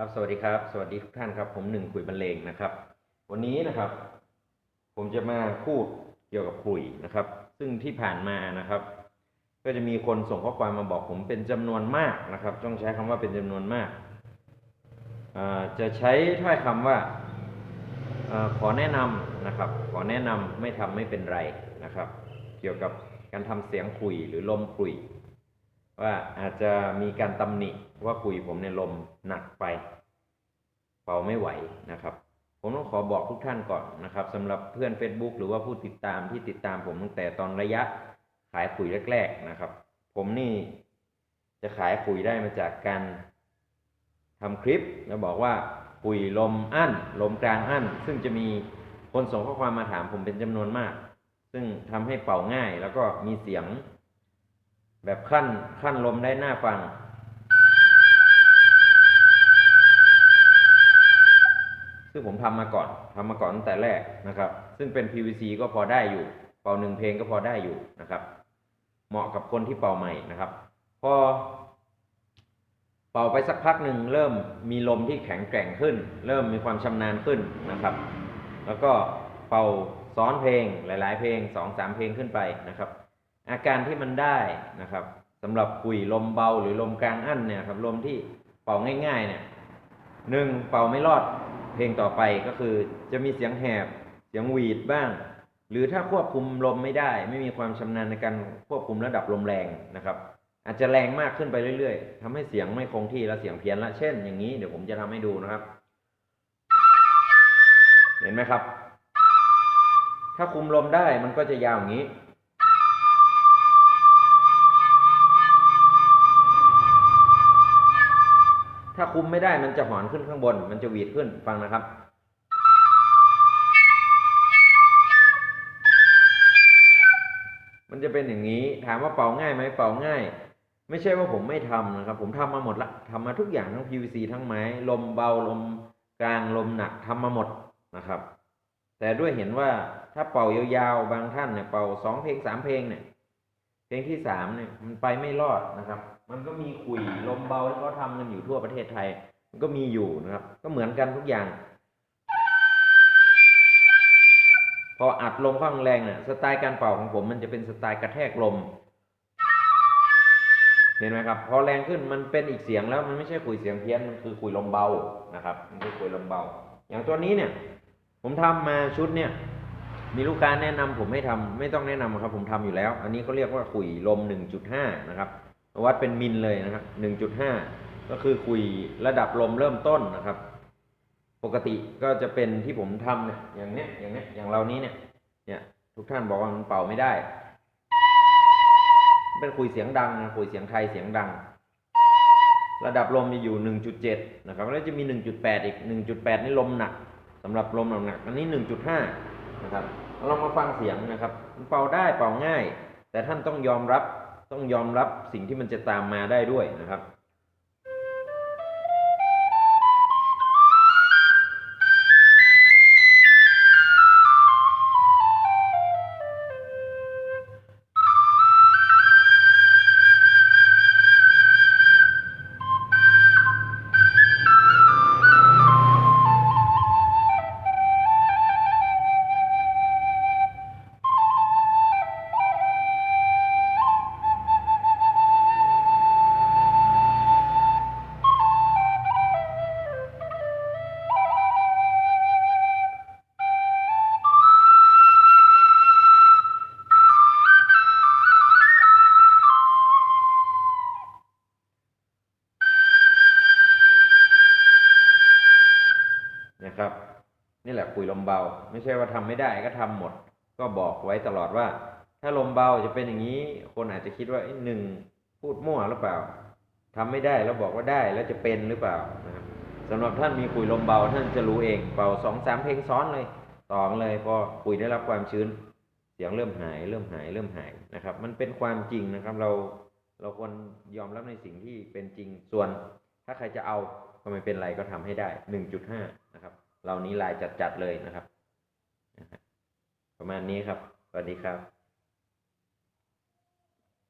ครับสวัสดีครับสวัสดีทุกท่านครับ ผมหนึ่งขุยบรรเลงนะครับ วันนี้นะครับ ผมจะมาพูดเกี่ยวกับขุยนะครับ ซึ่งที่ผ่านมานะครับ ก็จะมีคนส่งข้อความมาบอกผมเป็นจำนวนมากนะครับ ต้องใช้คำว่าเป็นจำนวนมากจะใช้ถ้อยคำว่าอาขอแนะนำนะครับ ขอแนะนำไม่ทำไม่เป็นไรนะครับ เกี่ยวกับการทำเสียงคุยหรือลมคุย ว่าอาจจะมีการตำหนิว่าคุยผมในลมหนักไปเป่าไม่ไหวนะครับ ผมต้องขอบอกทุกท่านก่อนนะครับสำหรับเพื่อน Facebook หรือว่าผู้ติดตามที่ติดตามผมตั้งแต่ตอนระยะขายปุ๋ยแรก ๆนะครับ ผมนี่จะขายปุ๋ยได้มาจากการทำคลิปแล้วบอกว่าปุ๋ยลมอั้น ลมกลางอั้น ซึ่งจะมีคนส่งข้อความมาถามผมเป็นจำนวนมาก ซึ่งทำให้เป่าง่ายแล้วก็มีเสียง แบบขั้นขั้นลมได้หน้าฟัง ซึ่งผมทำมาก่อนทำมาก่อนตั้งแต่แรกนะครับ ซึ่งเป็น PVC ก็พอได้อยู่ เป่าหนึ่งเพลงก็พอได้อยู่นะครับ เหมาะกับคนที่เป่าใหม่นะครับ พอ เป่าไปสักพักหนึ่งเริ่มมีลมที่แข็งแกร่งขึ้น เริ่มมีความชำนาญขึ้นนะครับ แล้วก็เป่าซ้อนเพลงหลาย ๆ เพลงสองสามเพลงขึ้นไปนะครับ อาการที่มันได้นะครับสำหรับคุยลมเบาหรือลมกลางอั้นเนี่ยครับลมที่เป่าง่าย ๆ เนี่ยหนึ่งเป่าไม่รอดเพลงต่อไปก็คือจะมีเสียงแหบเสียงหวีดบ้าง หรือถ้าควบคุมลมไม่ได้ ไม่มีความชำนาญในการควบคุมระดับลมแรงนะครับ อาจจะแรงมากขึ้นไปเรื่อยๆทำให้เสียงไม่คงที่และเสียงเพี้ยนละเช่น อย่างนี้เดี๋ยวผมจะทำให้ดูนะครับ เห็นไหมครับ ถ้าคุมลมได้มันก็จะยาวอย่างนี้ ถ้าคุมไม่ได้มันจะหอนขึ้นข้างบน มันจะหวีดขึ้นฟังนะครับ มันจะเป็นอย่างนี้ถามว่าเป่าง่ายไหมเป่าง่าย ไม่ใช่ว่าผมไม่ทำนะครับ ผมทำมาหมดละทำมาทุกอย่างทั้ง PVC ทั้งไม้ ลมเบาลมกลางลมหนักทำมาหมดนะครับ แต่ด้วยเห็นว่าถ้าเป่ายาวๆบางท่านเนี่ยเป่าสองเพลงสามเพลงเนี่ยเพลงที่สามเนี่ยมันไปไม่รอดนะครับ มันก็มีขุยลมเบาที่เขาทำกันอยู่ทั่วประเทศไทย มันก็มีอยู่นะครับ ก็เหมือนกันทุกอย่าง พออัดลมข้างแรงเนี่ยสไตล์การเป่าของผมมันจะเป็นสไตล์กระแทกลม เห็นไหมครับ พอแรงขึ้นมันเป็นอีกเสียงแล้วมันไม่ใช่ขุยเสียงเพี้ยนมันคือขุยลมเบานะครับมันคือขุยลมเบา อย่างตัวนี้เนี่ย ผมทำมาชุดเนี่ยมีลูกค้าแนะนำผมให้ทำไม่ต้องแนะนำครับ ผมทำอยู่แล้ว อันนี้เขาเรียกว่าขุยลม 1.5 นะครับ วัดเป็นมิลเลยนะครับ1.5ก็คือขุยระดับลมเริ่มต้นนะครับ ปกติก็จะเป็นที่ผมทำเนี่ยอย่างเนี้ยอย่างเนี้ยอย่างเรานี้เนี่ยเนี่ยทุกท่านบอกว่ามันเป่าไม่ได้ เป็นคุยเสียงดังนะคุยเสียงไทยเสียงดัง ระดับลมจะอยู่ 1.7 นะครับแล้วจะมี 1.8 อีก 1.8 นี่ลมหนักสำหรับลมหนักอันนี้ 1.5 นะครับเรามาฟังเสียงนะครับเป่าได้เป่าง่าย แต่ท่านต้องยอมรับ ต้องยอมรับสิ่งที่มันจะตามมาได้ด้วยนะครับ นะครับ นี่แหละคุยลมเบา ไม่ใช่ว่าทำไม่ได้ก็ทำหมด ก็บอกไว้ตลอดว่า ถ้าลมเบาจะเป็นอย่างนี้ คนอาจจะคิดว่าหนึ่งพูดมั่วหรือเปล่าทำไม่ได้แล้วบอกว่าได้แล้วจะเป็นหรือเปล่านะครับสำหรับท่านมีคุยลมเบาท่านจะรู้เองเป่าสองสามเพลงซ้อนเลยต่อเลยพอคุยได้รับความชื้นเสียงเริ่มหาย เริ่มหายเริ่มหายนะครับ มันเป็นความจริงนะครับ เราเราควรยอมรับในสิ่งที่เป็นจริงส่วน ถ้าใครจะเอาก็ไม่เป็นไรก็ทำให้ได้1.5นะครับ เหล่านี้ลายจัดๆเลยนะครับ ประมาณนี้ครับ สวัสดีครับ